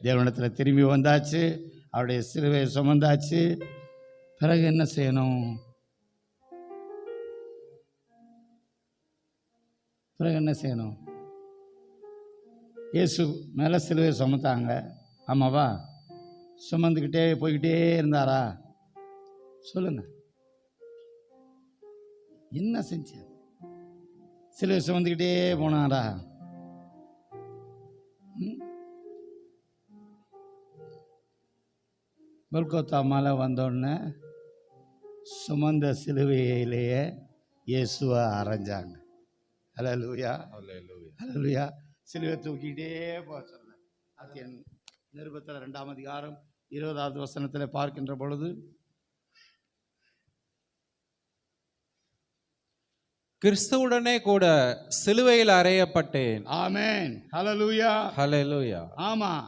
தேவனத்தில் தேவனிடத்தில் திரும்பி வந்தாச்சு அவருடைய சிலுவையை சுமந்தாச்சு பிறகு என்ன செய்யணும் பிறகு என்ன செய்யணும் இயேசு மேலே சிலுவையை சுமத்தாங்க ஆமாவா சுமந்துக்கிட்டே போய்கிட்டே இருந்தாரா சொல்லுங்க. என்ன செஞ்சார் சிலுவை சுமந்துக்கிட்டே போனாரா ம்? கொல்கத்தா மலை வந்தோடனே சுமந்த சிலுவையிலேயே இயேசுவை அரைஞ்சாங்க. ஹalleluya. ஹalleluya. சிலுவை தூக்கிட்டே போக சொன்னார். அது என் நிருபத்தில் ரெண்டாம் அதிகாரம் இருபதாவது வசனத்தில் பார்க்கின்ற பொழுது கிறிஸ்துவுடனே கூட சிலுவையில் அறையப்பட்டேன். ஆமென். ஹalleluya. ஹalleluya. ஆமா.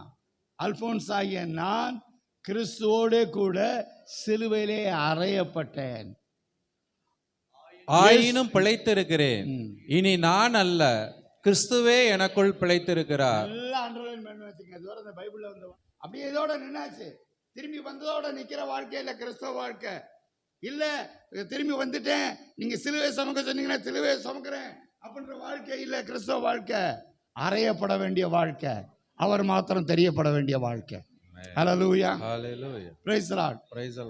அல்போன்ஸ் ஆகிய நான் கிறிஸ்துவோடு கூட சிலுவையிலே அறையப்பட்டேன். ஆயினும் பிழைத்திருக்கிறேன். இனி நான் அல்ல கிறிஸ்துவே எனக்குள் பிழைத்திருக்கிறார். அப்படியே இதோட நின்னாச்சு. திரும்பி வந்ததோட நிக்கிற வாழ்க்கை இல்ல கிறிஸ்தவ வாழ்க்கை. இல்ல திரும்பி வந்துட்டேன். நீங்க சிலுவை சுமக்க சொன்னீங்கன்னா சிலுவையை சுமக்கிறேன். அப்படின்ற வாழ்க்கை இல்ல கிறிஸ்தவ வாழ்க்கை. அறையப்பட வேண்டிய வாழ்க்கை. அவர் மாத்திரம் தெரியப்பட வேண்டிய வாழ்க்கை. Praise the Lord.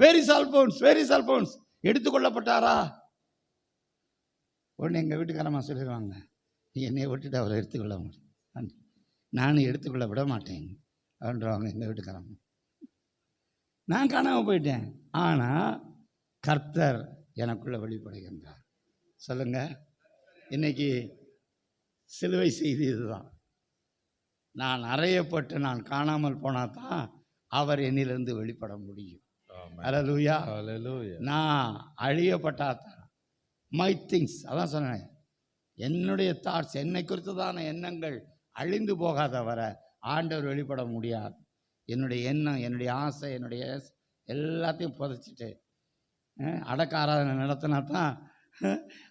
வெரி சால்போன்ஸ் வெரி சால்போன்ஸ் எடுத்துக்கொள்ளப்பட்டாரா? உடனே எங்கள் வீட்டுக்காரம்மா சொல்லிடுவாங்க நீ என்னைய விட்டுட்டு அவரை எடுத்துக்கொள்ள முடியும் நானும் எடுத்துக்கொள்ள விட மாட்டேன். அப்படின்றவாங்க எங்கள் வீட்டுக்காரம்மா. நான் காணாமல் போயிட்டேன். ஆனால் கர்த்தர் எனக்குள்ள வெளிப்படுகின்றார். சொல்லுங்க. இன்னைக்கு சிலுவை செய்தி இதுதான். நான் அறையப்பட்டு நான் காணாமல் போனால் தான் அவர் என்னிலிருந்து வெளிப்பட முடியும். Hallelujah. நான் அழியப்பட்டாதான். மை திங்ஸ் அதான் சொன்னேன். என்னுடைய தாட்ஸ் என்னை குறித்ததான எண்ணங்கள் அழிந்து போகாத வர ஆண்டவர் வெளிப்பட முடியாது. என்னுடைய எண்ணம் என்னுடைய ஆசை என்னுடைய எல்லாத்தையும் புதைச்சிட்டு அடக்க ஆராதனை நடத்தினா தான்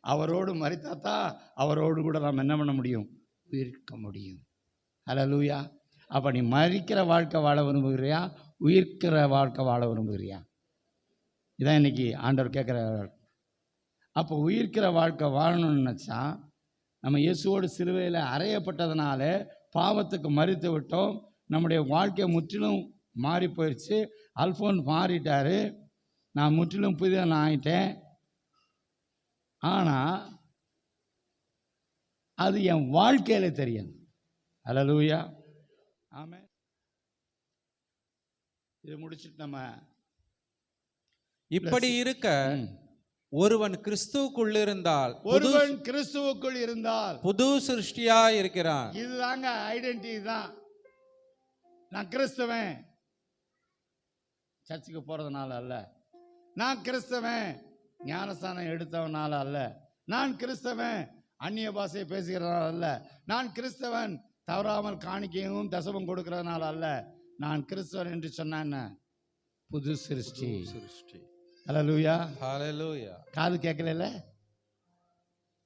அவரோடு மறித்தா தான் அவரோடு கூட நாம் என்ன பண்ண முடியும்? உயிர்க்க முடியும். ஹalleluya. அப்போ நீ மறிக்கிற வாழ்க்கை வாழ விரும்புகிறியா? உயிர்க்கிற வாழ்க்கை வாழ விரும்புகிறியா? இதான் இன்னைக்கு ஆண்டவர் கேட்குற அப்போ உயிர்க்கிற வாழ்க்கை வாழணும்னு நினச்சா நம்ம இயேசுவோடு சிலுவையில் அறையப்பட்டதுனால பாவத்துக்கு மறித்து விட்டோம். நம்முடைய வாழ்க்கை முற்றிலும் மாறி போயிடுச்சு அல்ஃபோன் மாறிட்டார். நான் முற்றிலும் புதிய நான் ஆயிட்டேன். ஆனால் அது என் வாழ்க்கையில் தெரியும். ஹalleluya. ஆமே இது முடிச்சிட்டு நம்ம இப்படி இருக்க. ஒருவன் கிறிஸ்துவுக்குள்ளிருந்தால் புது ஒருவன் கிறிஸ்துவுக்குள் இருந்தால் புது சிருஷ்டியா இருக்கிறான் இதுதாங்க ஐடென்டிட்டி தான். நான் கிறிஸ்தவன். சர்ச்சுக்கு போறதுனால அல்ல. நான் கிறிஸ்தவன். ஞானஸ்தானம் எடுத்தவனால அல்ல. நான் கிறிஸ்தவன். அந்நிய பாஷையை பேசுகிறதுனால அல்ல. நான் கிறிஸ்தவன். தவறாமல் காணிக்கையும் தசமம் கொடுக்கறதுனால அல்ல. நான் கிறிஸ்தவன் என்று சொன்னான் புது சிருஷ்டி. சிருஷ்டி. ஹalleluya. ஹalleluya. காது கேட்கல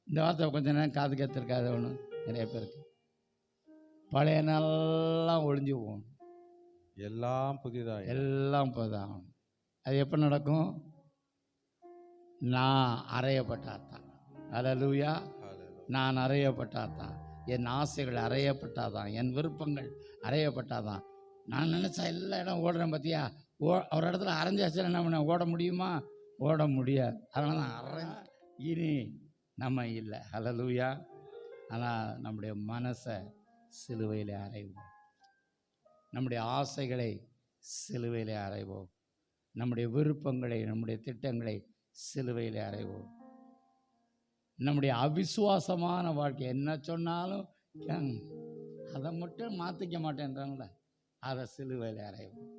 இந்த வார்த்தை கொஞ்ச நேரம் காது கேத்திருக்காது ஒன்று நிறைய பேருக்கு. பழைய நாளெல்லாம் ஒழிஞ்சு போகும். எல்லாம் புதிதாய் எல்லாம் போதாகும் அது எப்போ நடக்கும்? நான் அறையப்பட்டாதான். Hallelujah. நான் அறையப்பட்டாதான். என் ஆசைகள் அறையப்பட்டாதான். என் விருப்பங்கள் அறையப்பட்டாதான். நான் நினச்சா எல்லா இடம் ஓடுறேன் பார்த்தியா ஓ ஒரு இடத்துல அரைஞ்சாச்சு என்ன பண்ண ஓட முடியுமா? ஓட முடியாது. அதனால தான் அரை இனி நம்ம இல்லை. ஹalleluya. ஆனால் நம்முடைய மனசை சிலுவையில் அறைவோம். நம்முடைய ஆசைகளை சிலுவையில் அறைவோம். நம்முடைய விருப்பங்களை நம்முடைய திட்டங்களை சிலுவையில் அறைவோம். நம்முடைய அவிசுவாசமான வாழ்க்கை என்ன சொன்னாலும் அதை மட்டும் மாற்றிக்க மாட்டேன்றாங்கள அதை சிலுவையில் அறைவோம்.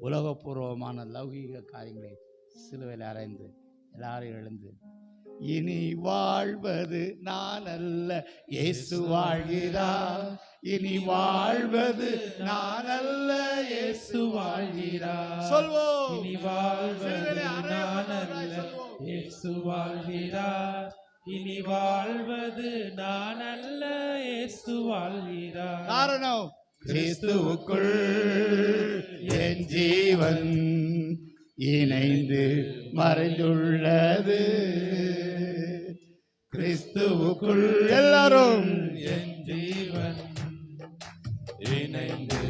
உலகபூர்வமான லௌகீக காரியங்களை சிலுவையில் அறைந்து எல்லாரும் எழுந்து இனி வாழ்வது நான் அல்ல இயேசு வாழ்கிறார். இனி வாழ்வது நான் அல்ல இயேசு வாழ்கிறார். சொல்வோம். இனி வாழ்வது நான் அல்ல. இயேசு வாழ்கிறார். இனி வாழ்வது நான் அல்ல இயேசு வாழ்கிறார். காரணம். கிறிஸ்துவுக்குள் என் ஜீவன் இணைந்து மறைந்துள்ளது. கிறிஸ்துவுக்குள் எல்லாரும். என் ஜீவன் இணைந்து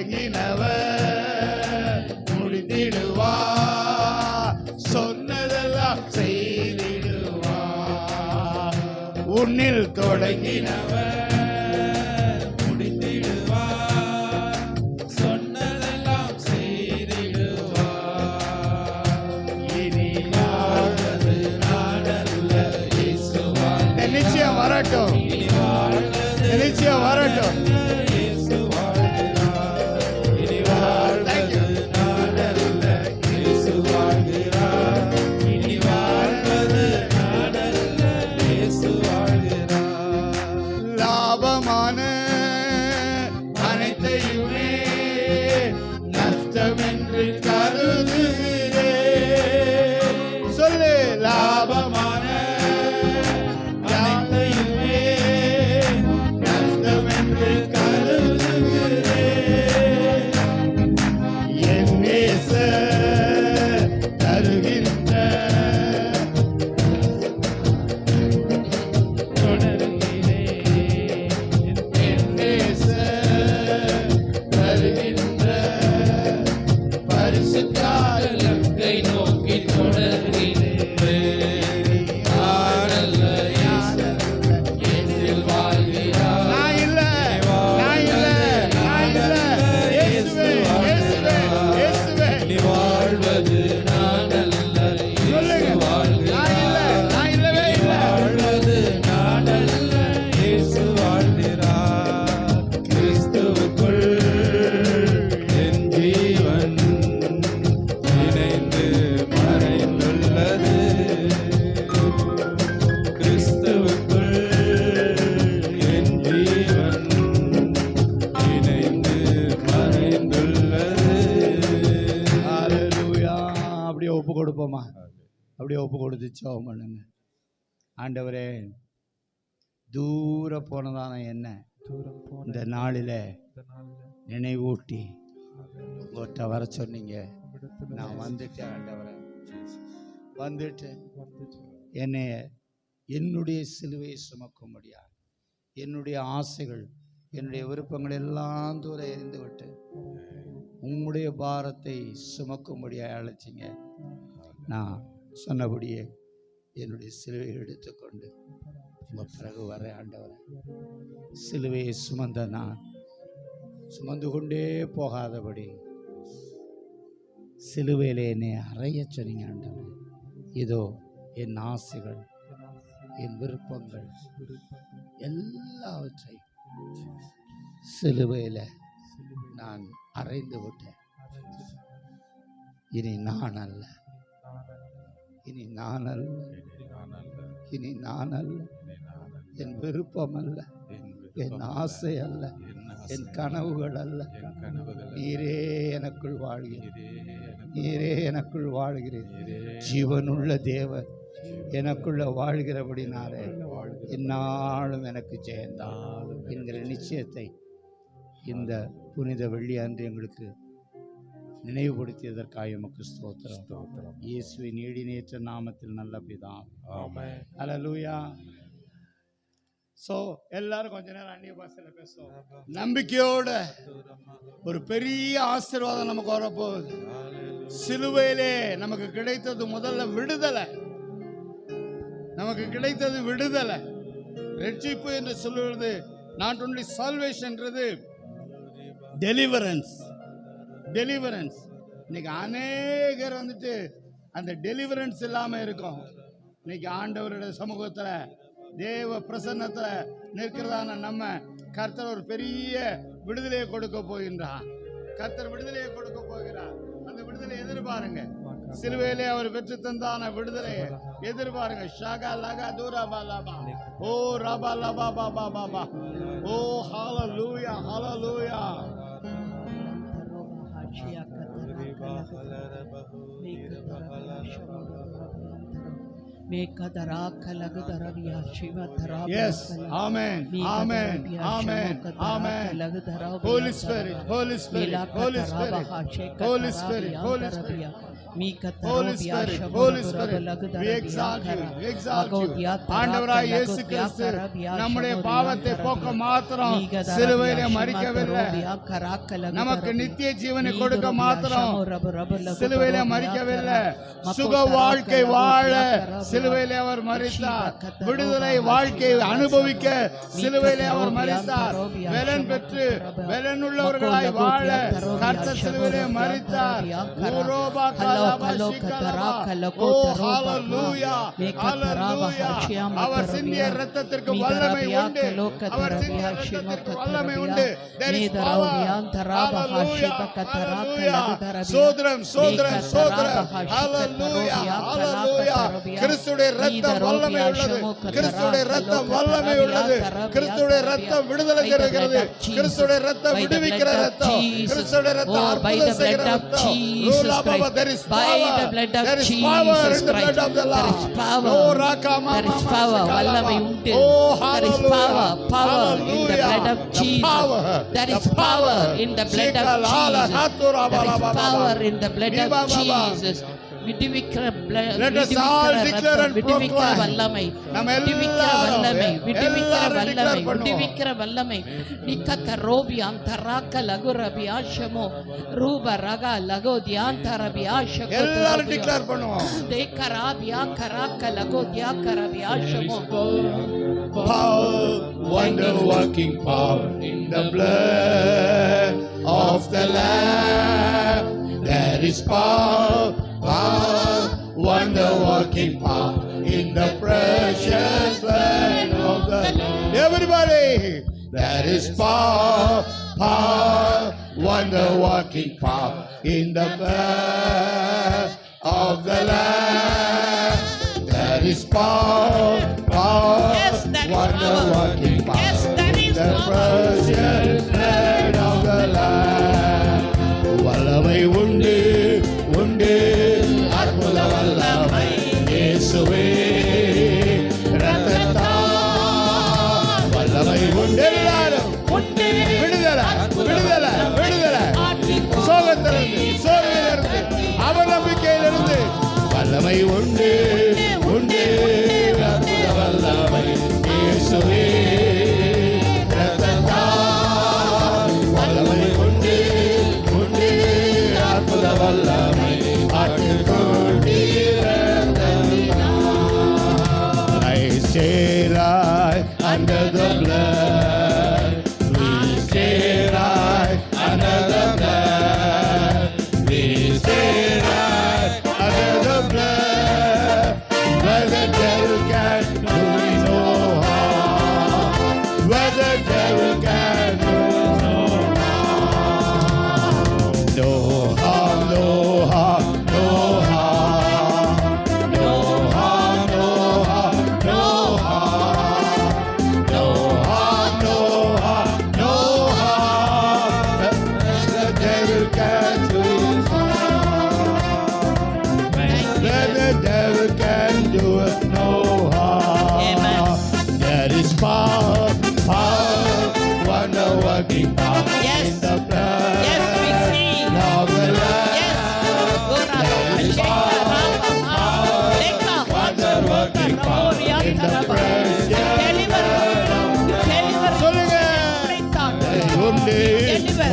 தொடங்கினவர் முடித்திடுவா. சொன்னதெல்லாம் செய்திடுவா. உன்னில் தொடங்கினவர் ஆண்டவரே தூர போனதான என்ன? இந்த நாளில நினைவூட்டி உங்கள்கிட்ட வர சொன்னீங்க. நான் வந்துட்டேன் ஆண்டவரே. வந்துட்டேன். என்னைய என்னுடைய சிலுவையை சுமக்கும்படியா? என்னுடைய ஆசைகள் என்னுடைய விருப்பங்கள் எல்லாம் தூரம் எரிந்து விட்டு உம்முடைய பாரத்தை சுமக்கும்படியாக அழைச்சிங்க. நான் சொன்னபடியே என்னுடைய சிலுவையை எடுத்துக்கொண்டு உங்கள் பிறகு வர ஆண்டவரை சிலுவையை சுமந்த நான் சுமந்து கொண்டே போகாதபடி சிலுவையில் என்னை அறைய சொன்னீங்க ஆண்டவரே. இதோ என் ஆசைகள் என் விருப்பங்கள் எல்லாவற்றையும் சிலுவையில் நான் அறைந்து விட்டேன். இனி நான் அல்ல. இனி நான் அல்ல. இனி நான் அல்ல. என் விருப்பம் அல்ல. என் ஆசை அல்ல. என் கனவுகள் அல்ல. நீரே எனக்குள் வாழ்கிறேன். நீரே எனக்குள் வாழ்கிறேன். ஜீவனுள்ள தேவன் எனக்குள்ள வாழ்கிறபடினாலே என்னாலும் எனக்கு ஜெயந்தான் என்கிற நிச்சயத்தை இந்த புனித வெள்ளி அன்று எங்களுக்கு நினைவுபடுத்தியதற்காக எமக்கு ஸ்தோத்திரம். இயேசுவின் நீடினேற்ற நாமத்தில் நல்ல பிதாம் ஹalleluya. ஸோ எல்லாரும் கொஞ்ச நேரம் அந்நிய பாஷையில் பேசுவோம். நம்பிக்கையோட ஒரு பெரிய ஆசீர்வாதம் நமக்கு வரப்போகுது. சிலுவையிலே நமக்கு கிடைத்தது முதல்ல விடுதலை. நமக்கு கிடைத்தது விடுதலை. ரட்சிப்பு என்று சொல்லுவது நாட் ஒன்லி சால்வேஷன்ன்றது டெலிவரன்ஸ் டெலிவரன்ஸ் இன்னைக்கு அநேகர் வந்துட்டு அந்த டெலிவரன்ஸ் இல்லாமல் இருக்கும். இன்னைக்கு ஆண்டவருடைய சமூகத்தில் தேவ பிரசன்னத்தில் நிற்கிறதான நம்ம கர்த்தர் ஒரு பெரிய விடுதலையை கொடுக்க போகின்றார். கர்த்தர் விடுதலையை கொடுக்க போகிறார். அந்த விடுதலை எதிர்பாருங்க. சிலுவையிலே அவர் பெற்று தந்தான விடுதலையை எதிர்பாருங்க. ஷாகா லகா தூரா பாலாபா ஓ ரபா லபா பாபா பாபா ஓ ஹால லூயா ஹால லூயா ஹalleluya ஹalleluya Yes. Amen. Amen. Amen. Amen. Holy Spirit. Holy Spirit. Holy Spirit. Holy Spirit. Holy Spirit. Holy Spirit, Holy Spirit, we exalt you, we exalt you. ஆண்டவராய் இயேசு கிறிஸ்து நம்முடைய பாவத்தை போக்க மாத்திரம் சிலுவையிலே மறிக்கவில்லை நமக்கு நித்திய ஜீவனை கொடுக்க மாத்திரம் சிலுவையிலே மறிக்கவில்லை சுக வாழ்க்கை வாழ சிலுவையிலே அவர் மறித்தார் விடுதலை வாழ்க்கை அனுபவிக்க சிலுவையிலே அவர் மறித்தார் வெலன் பெற்று வெலன் உள்ளவர்களாய் வாழ கர்த்தர் சிலுவையிலே மறித்தார் ஊரோபா கலாபா சிக்கலாபா. ஓ, hallelujah, hallelujah. அவர் சிந்திய இரத்தத்திற்கு வல்லமை உண்டு அவர் சிந்திய இரத்தத்திற்கு வல்லமை உண்டு There is power. Hallelujah. சோதரம் சோதரம் சோதரம் Hallelujah, hallelujah. கிறிஸ்துடைய ரத்தம் வல்லமை உள்ளது கிறிஸ்துடைய ரத்தம் வல்லமை உள்ளது கிறிஸ்துடைய ரத்தம் விடுதலை தருகிறது கிறிஸ்துடைய ரத்தம் விடுவிக்கிற ரத்தம் கிறிஸ்துடைய ரத்தம் Oh, அற்புதம் செய்கிற ரத்தம் Jesus ரூலாபாபா, Christ. there is power. There is power in the blood of the is power. Oh, Rakama, There is power. வல்லமை உண்டு. Oh, There is power. Power in the blood of. Jesus. There is power in the blood of Jesus. There is power in the blood of. Jesus. விடுவிக்கிற Let us all declare and proclaim. வல்லமை நம்ம விடுவிக்கிற வல்லமை விடுவிக்கிற வல்லமை. விடுவிக்கிற வல்லமை நிக்கக்க ரோபி அந்தராக்க லகு ரபி ஆஷமோ ரூப ரக லகோ தியாந்த ரபி ஆஷகோ எல்லாரும் declare பண்ணுவோம் தேக்கராபியா கராக்க லகோ தியாக்கரபி ஆஷமோ power, wonder working power in the blood of the Lamb. There is power, power, wonder working power in the precious land of the Lamb. Everybody, there is power, power, wonder working power in the blood of the land. There is power, power, Yes, there is wonder power. working power. Yes, there is the power. precious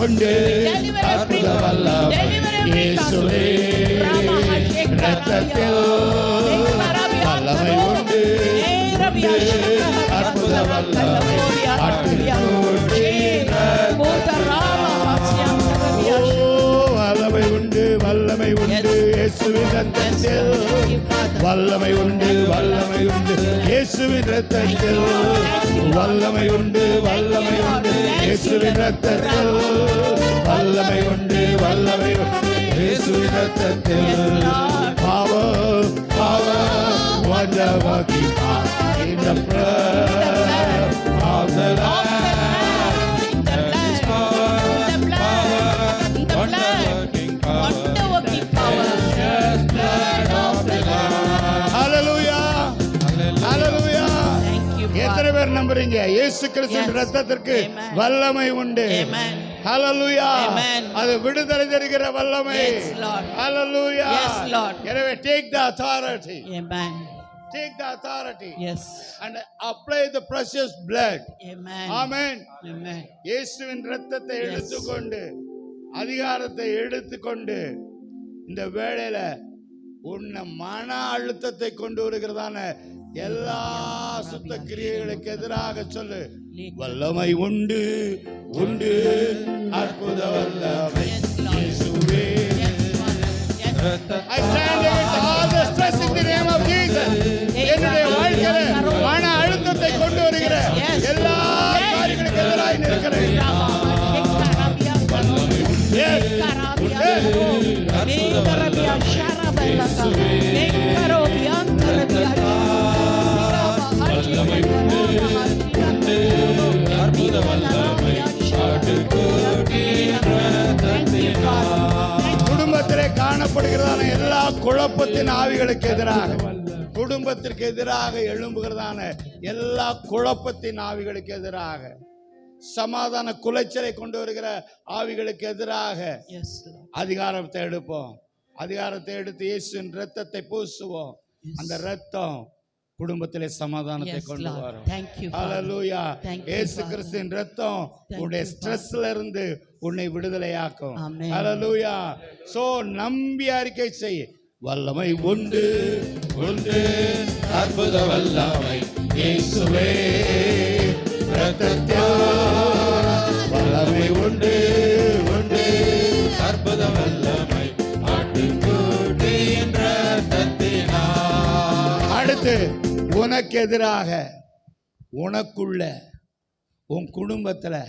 every அற்புத வல்லமை இயேசுவே. ரத்தத்தில் வல்லமை உண்டு. உண்டு அற்புத வல்லமை ஆட்டுக்குட்டி ஓ, வல்லமை உண்டு வல்லமை உண்டு. இயேசுவின் ரத்தத்தில் வல்லமை உண்டு வல்லமை உண்டு. இயேசுவின் ரத்தத்தில் வல்லமை உண்டு வல்லமை உண்டு. இயேசுவின் ரத்தத்தில் வல்லமை உண்டு வல்லமை உண்டு. இயேசுவின் ரத்தத்தில் power power வந்தவாக்கி இந்த in நம்புறீங்க இயேசு கிறிஸ்துவின். ரத்தத்திற்கு. வல்லமை உண்டு. ஹalleluya. அது விடுதலை தருகிற வல்லமை Yes, Lord. ஹalleluya Yes, Lord. எனவே take the authority Amen. take the authority Yes. and apply the precious blood Amen. amen Amen. இயேசுவின் ரத்தத்தை Yes. எடுத்துக்கொண்டு அதிகாரத்தை எடுத்துக்கொண்டு இந்த வேளையில உன்னை மன அழுத்தத்தை கொண்டு வருகிறதான எல்லா சுத்த கிரியைகளுக்கு எதிராக சொல்லு. வல்லமை உண்டு உண்டு அற்புத வல்லமை I stand against all the stress in the name of Jesus. என்னுடைய வாழ்க்கையில மன அழுத்தத்தை கொண்டு வருகிற எல்லா காரியங்களுக்கு எதிராக நிற்கிறேன். Yes. காணப்படுகிறதான எல்லா குழப்பத்தின் ஆவிகளுக்கு எதிராக குடும்பத்திற்கு எதிராக எழும்புகிறதான எல்லா குழப்பத்தின் ஆவிகளுக்கு எதிராக சமாதான குலைச்சலை கொண்டு வருகிற ஆவிகளுக்கு எதிராக. அதிகாரத்தை எடுப்போம். அதிகாரத்தை எடுத்து இயேசுவின் ரத்தத்தை பூசுவோம். அந்த ரத்தம் குடும்பத்திலே சமாதானத்தை கொண்டு. வரும். ஹalleluya you, இயேசு. கிறிஸ்துவின் ரத்தம் உன்னுடைய. ஸ்ட்ரெஸ்ல இருந்து உன்னை விடுதலையாக்கும். ஹalleluya சோ நம்பி அறிக்கை செய். வல்லமை உண்டு உண்டு. அற்புத வல்லமை இயேசுவே ரத்தத்தில் வல்லமை உண்டு உண்டு. அற்புத வல்லமை ஆட்டுக்குட்டியின் ரத்தத்தினால் அடுத்து உனக்கு எதிராக உனக்குள்ள உன் குடும்பத்தில்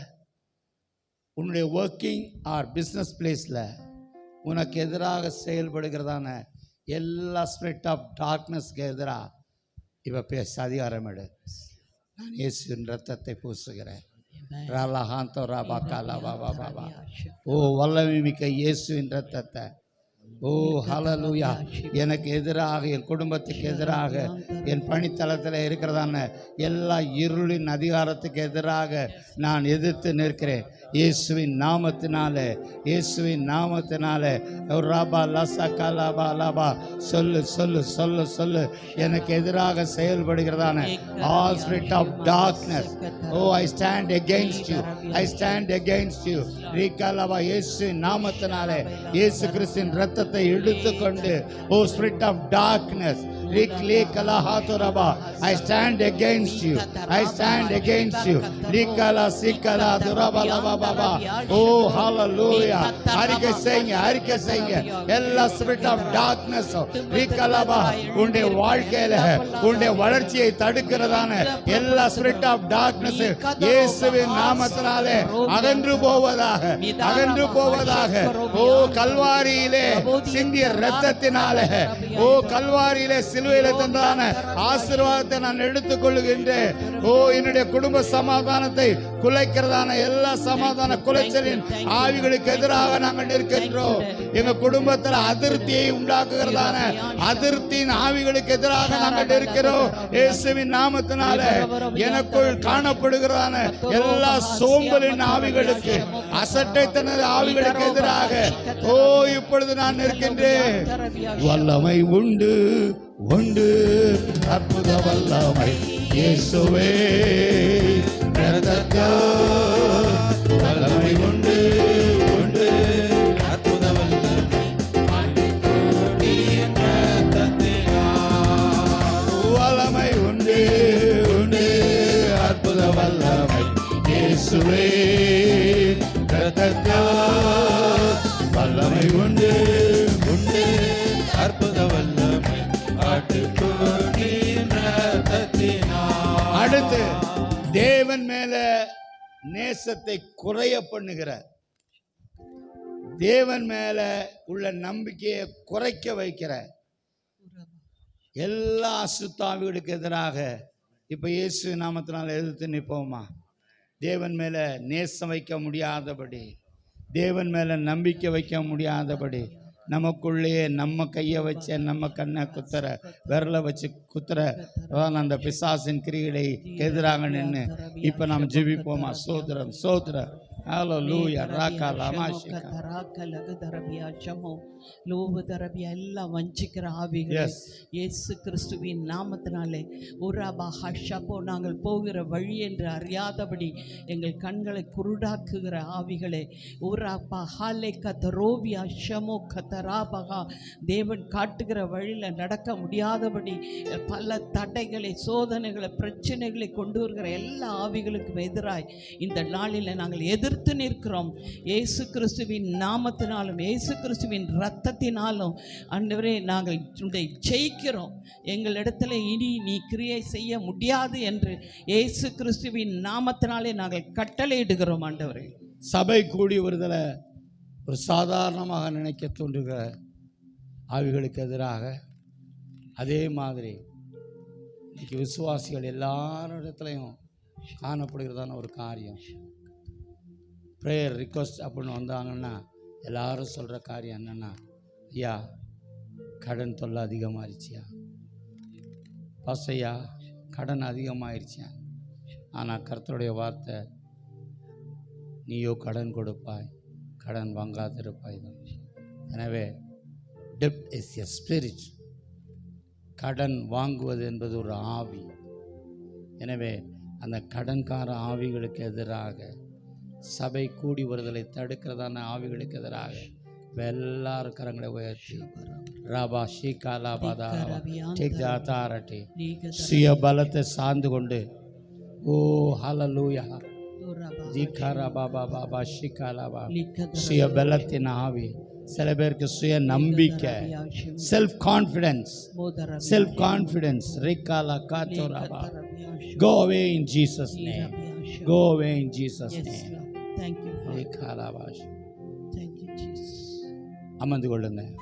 உன்னுடைய ஒர்க்கிங் ஆர் பிஸ்னஸ் பிளேஸில் உனக்கு எதிராக செயல்படுகிறதான எல்லா ஸ்பிரிட் ஆஃப் டார்க்னஸ்க்கு எதிராக இவ பேச அதிகாரம் எடு. நான் இயேசுவின் ரத்தத்தை பூசுகிறேன். ரலஹாந்தோ ரபா கலா பாபா பாபா ஓ வல்லமை மிக்க இயேசுவின் ரத்தத்தை. ஓ ஹalleluya. எனக்கு எதிராக என் குடும்பத்துக்கு எதிராக என் பணித்தளத்தில் இருக்கிறதான எல்லா இருளின் அதிகாரத்துக்கு எதிராக நான் எதிர்த்து நிற்கிறேன். இயேசுவின் நாமத்தினால இயேசுவின் நாமத்தினாலே. ராபா லசா கலாபா லாபா. சொல்லு சொல்லு சொல்லு சொல்லு. எனக்கு எதிராக செயல்படுகிறதான all spirit of darkness oh I stand against you I stand against you ரீகாலபா இயேசுவின் நாமத்தினால இயேசு கிறிஸ்தின் ரத்தத்தை எடுத்துக்கொண்டு ஓ spirit of darkness I stand against you. I stand against you. Rikala sikala duraba laba baba. Oh hallelujah. அறிக்கை செய்யுங்க அறிக்கை செய்யுங்க எல்லா ஸ்பிரிட் ஆஃப் டார்க்னஸ் ரீகலபா உன்னுடைய வாழ்க்கையில உன்னுடைய வளர்ச்சியை தடுக்கிறதான எல்லா ஸ்பிரிட் ஆஃப் டார்க்னஸ் இயேசுவின் நாமத்தினாலே அகன்று போவதாக அகன்று போவதாக ஓ கல்வாரியிலே சிந்திய ரத்தத்தினாலே ஓ கல்வாரியிலே சிலுவையில தந்தான ஆசீர்வாதத்தை நான் எடுத்துக் கொள்ளுகின்றேன் ஓ என்னுடைய குடும்ப சமாதானத்தை குலைக்கிறதான எல்லா சமாதான குலைச்சலின் ஆவிகளுக்கு எதிராக நாங்கள் நிற்கின்றோம். எங்க குடும்பத்தில் அதிருப்தியை உண்டாக்குகிறதான அதிருப்தியின் ஆவிகளுக்கு எதிராக நாங்கள் நிற்கிறோம். இயேசுவின் நாமத்தினால எனக்குள் காணப்படுகிறதான எல்லா சோம்பலின் ஆவிகளுக்கு அசட்டைத்தன ஆவிகளுக்கு எதிராக ஓ இப்பொழுது நான் நிற்கின்றேன். வல்லமை உண்டு. உண்டு. அற்புத வல்லமை இயேசுவே ரத்தத்தில் வல்லமை நேசத்தை குறைய பண்ணுகிற தேவன் மேல உள்ள நம்பிக்கையை குறைக்க வைக்கிற எல்லா அசுத்தாவிகளுக்கு எதிராக இப்ப இயேசு நாமத்தினால் எதிர்த்து நிற்போமா? தேவன் மேல நேசம் வைக்க முடியாதபடி தேவன் மேல நம்பிக்கை வைக்க முடியாதபடி நமக்குள்ளேயே நம்ம கையை வச்சு நம்ம கண்ணை குத்துற விரலை வச்சு குத்துற அதான் அந்த பிசாசின் கிரிகளை எதிராக நின்று இப்போ நாம் ஜெபிப்போமா? சோதரம் சோதரம் ஹலோ லூயா ராக்கா லமாஷிகா லகுதரபியாச்சமோ லோபதரபியா எல்லாம் வஞ்சிக்கிற ஆவிகள். இயேசு கிறிஸ்துவின் நாமத்தினாலே உராபா ஹஷபோ நாங்கள் போகிற வழி என்று அறியாதபடி எங்கள் கண்களை குருடாக்குகிற ஆவிகளே. உராபா ஹாலே கதரோபியா ஷமோ கதராபகா. தேவன் காட்டுகிற வழியில் நடக்க முடியாதபடி பல தடைகளை சோதனைகளை பிரச்சனைகளை கொண்டு வருகிற எல்லா ஆவிகளுக்கும் எதிராய் இந்த நாளில் நாங்கள் எதிர்த்து நிற்கிறோம். இயேசு கிறிஸ்துவின் நாமத்தினாலும் இயேசு கிறிஸ்துவின் ரத்தத்தினாலும் அன்றுவரே நாங்கள் ஜெயிக்கிறோம். எங்களிடத்துல இனி நீ கிரியை செய்ய முடியாது என்று இயேசு கிறிஸ்துவின் நாமத்தினாலே நாங்கள் கட்டளையிடுகிறோம் ஆண்டவரே. சபை கூடி வருதலை ஒரு சாதாரணமாக நினைக்க தோன்றுகிற ஆவிகளுக்கு எதிராக அதே மாதிரி இன்னைக்கு விசுவாசிகள் எல்லாரிடத்துலையும் காணப்படுகிறதான ஒரு காரியம். ப்ரேயர் ரிக்வஸ்ட் அப்படின்னு வந்தாங்கன்னா எல்லாரும் சொல்கிற காரியம் என்னென்னா ஐயா கடன் தொல்லை அதிகமாகிருச்சியா பசையா? கடன் அதிகமாகிருச்சியா ஆனால் கர்த்தருடைய வார்த்தை நீயோ கடன் கொடுப்பாய் கடன் வாங்காதிருப்பாய். தான் எனவே டெப்ட் இஸ் எ ஸ்பிரிட் கடன் வாங்குவது என்பது ஒரு ஆவி. எனவே அந்த கடன்கார ஆவிகளுக்கு எதிராக சபை கூடி வருதலை தடுக்கிறதான ஆவிகளுக்கு எதிராக எல்லாரும் கரங்களை உயர்த்தி. ராபா ஷீகாலா பாதா. டேக் த அத்தாரிட்டி சுய பலத்தை சார்ந்து கொண்டு. ஓ ஹலலூயா சுய பலத்தின் ஆவி. சில பேருக்கு சுய நம்பிக்கை. செல்ஃப் கான்ஃபிடன்ஸ் செல்ஃப் கான்ஃபிடன்ஸ் ரிகாலா காத்தோராபா go away in Jesus name go away in Jesus name thank you ఏ కాలావాష్ థ్యాంక్ యూ జీసస్ అమ్మంది కూడా ఉన్నాయి.